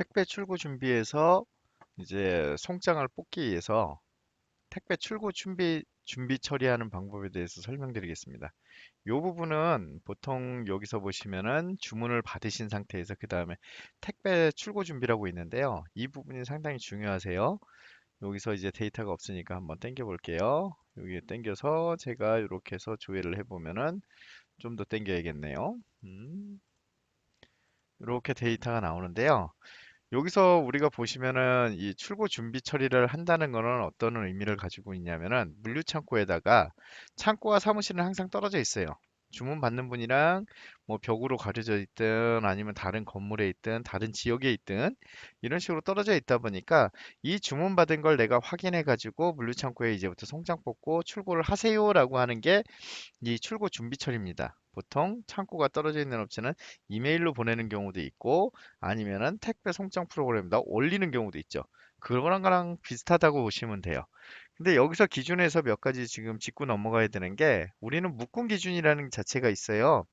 택배 출고 준비에서 이제 송장을 뽑기 위해서 택배 출고 준비 준비 처리하는 방법에 대해서 설명드리겠습니다. 이 부분은 보통 여기서 보시면은 주문을 받으신 상태에서 그 다음에 택배 출고 준비라고 있는데요. 이 부분이 상당히 중요하세요. 여기서 이제 데이터가 없으니까 한번 당겨 볼게요. 여기 당겨서 제가 이렇게 해서 조회를 해보면은 좀더 당겨야겠네요. 음, 이렇게 데이터가 나오는데요. 여기서 우리가 보시면은 이 출고 준비 처리를 한다는 거는 어떤 의미를 가지고 있냐면은 물류 창고에다가 창고와 사무실은 항상 떨어져 있어요. 주문 받는 분이랑 뭐 벽으로 가려져 있든 아니면 다른 건물에 있든 다른 지역에 있든 이런 식으로 떨어져 있다 보니까 이 주문 받은 걸 내가 확인해 가지고 물류 창고에 이제부터 송장 뽑고 출고를 하세요라고 하는 게 이 출고 준비 처리입니다. 보통 창고가 떨어져 있는 업체는 이메일로 보내는 경우도 있고 아니면은 택배 송장 프로그램에다 올리는 경우도 있죠. 그거랑 거랑 비슷하다고 보시면 돼요. 근데 여기서 기준에서 몇 가지 지금 짚고 넘어가야 되는 게 우리는 묶음 기준이라는 자체가 있어요.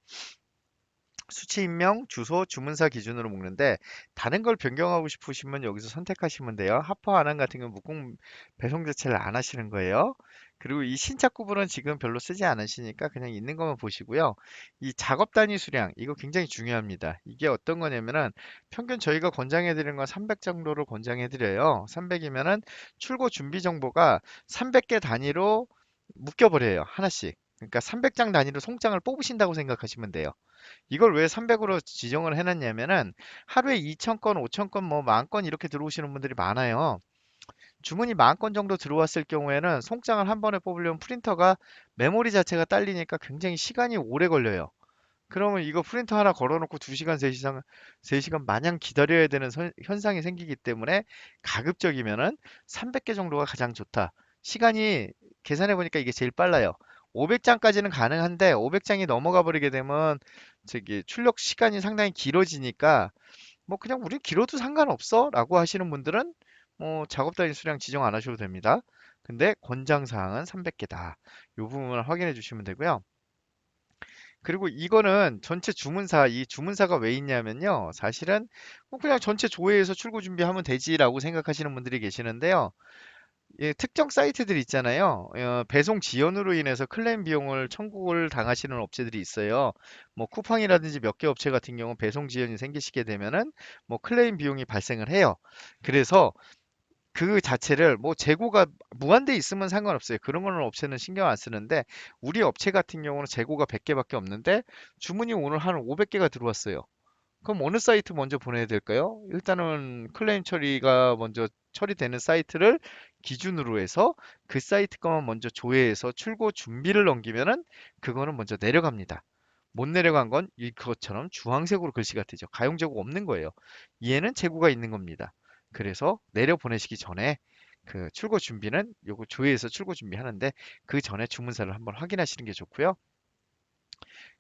수치 인명, 주소, 주문사 기준으로 묶는데 다른 걸 변경하고 싶으시면 여기서 선택하시면 돼요. 하퍼 안함 같은 경우 묶음 배송 자체를 안 하시는 거예요. 그리고 이 신차 구분은 지금 별로 쓰지 않으시니까 그냥 있는 것만 보시고요. 이 작업 단위 수량 이거 굉장히 중요합니다. 이게 어떤 거냐면은 평균 저희가 권장해 드리는 건 300 정도로 권장해 드려요. 300이면은 출고 준비 정보가 300개 단위로 묶여 버려요. 하나씩. 그러니까 300장 단위로 송장을 뽑으신다고 생각하시면 돼요. 이걸 왜 300으로 지정을 해놨냐면은 하루에 2,000건, 5,000건, 뭐 만 건 이렇게 들어오시는 분들이 많아요. 주문이 만 건 정도 들어왔을 경우에는 송장을 한 번에 뽑으려면 프린터가 메모리 자체가 딸리니까 굉장히 시간이 오래 걸려요. 그러면 이거 프린터 하나 걸어놓고 2시간, 3시간, 3시간 마냥 기다려야 되는 선- 현상이 생기기 때문에 가급적이면은 300개 정도가 가장 좋다. 시간이 계산해 보니까 이게 제일 빨라요. 500장까지는 가능한데 500장이 넘어가 버리게 되면 저기 출력 시간이 상당히 길어지니까 뭐 그냥 우리 길어도 상관없어 라고 하시는 분들은 뭐 작업 단위 수량 지정 안 하셔도 됩니다. 근데 권장 사항은 300개다. 이 부분을 확인해 주시면 되고요. 그리고 이거는 전체 주문사, 이 주문사가 왜 있냐면요. 사실은 뭐 그냥 전체 조회해서 출고 준비하면 되지라고 생각하시는 분들이 계시는데요. 예, 특정 사이트들 있잖아요. 어, 배송 지연으로 인해서 클레임 비용을 청구를 당하시는 업체들이 있어요. 뭐 쿠팡이라든지 몇 개 업체 같은 경우 배송 지연이 생기시게 되면은 뭐 클레임 비용이 발생을 해요. 그래서 그 자체를 뭐 재고가 무한대 있으면 상관없어요. 그런 거는 업체는 신경 안 쓰는데 우리 업체 같은 경우는 재고가 100개밖에 없는데 주문이 오늘 한 500개가 들어왔어요. 그럼 어느 사이트 먼저 보내야 될까요? 일단은 클레임 처리가 먼저 처리되는 사이트를 기준으로 해서 그 사이트 것만 먼저 조회해서 출고 준비를 넘기면은 그거는 먼저 내려갑니다. 못 내려간 건 이것처럼 주황색으로 글씨가 되죠. 가용 재고가 없는 거예요. 얘는 재고가 있는 겁니다. 그래서 내려 보내시기 전에 그 출고 준비는 요거 조회해서 출고 준비하는데 그 전에 주문사를 한번 확인하시는 게 좋고요.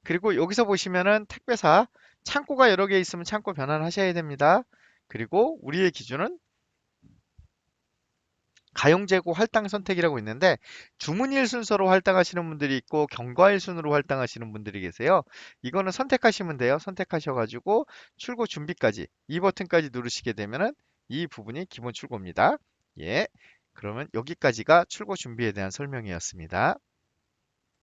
그리고 여기서 보시면은 택배사 창고가 여러 개 있으면 창고 변환하셔야 됩니다. 그리고 우리의 기준은 가용 재고 할당 선택이라고 있는데 주문일 순서로 할당하시는 분들이 있고 경과일 순으로 할당하시는 분들이 계세요. 이거는 선택하시면 돼요. 선택하셔가지고 출고 준비까지 이 버튼까지 누르시게 되면은 이 부분이 기본 출고입니다. 예. 그러면 여기까지가 출고 준비에 대한 설명이었습니다.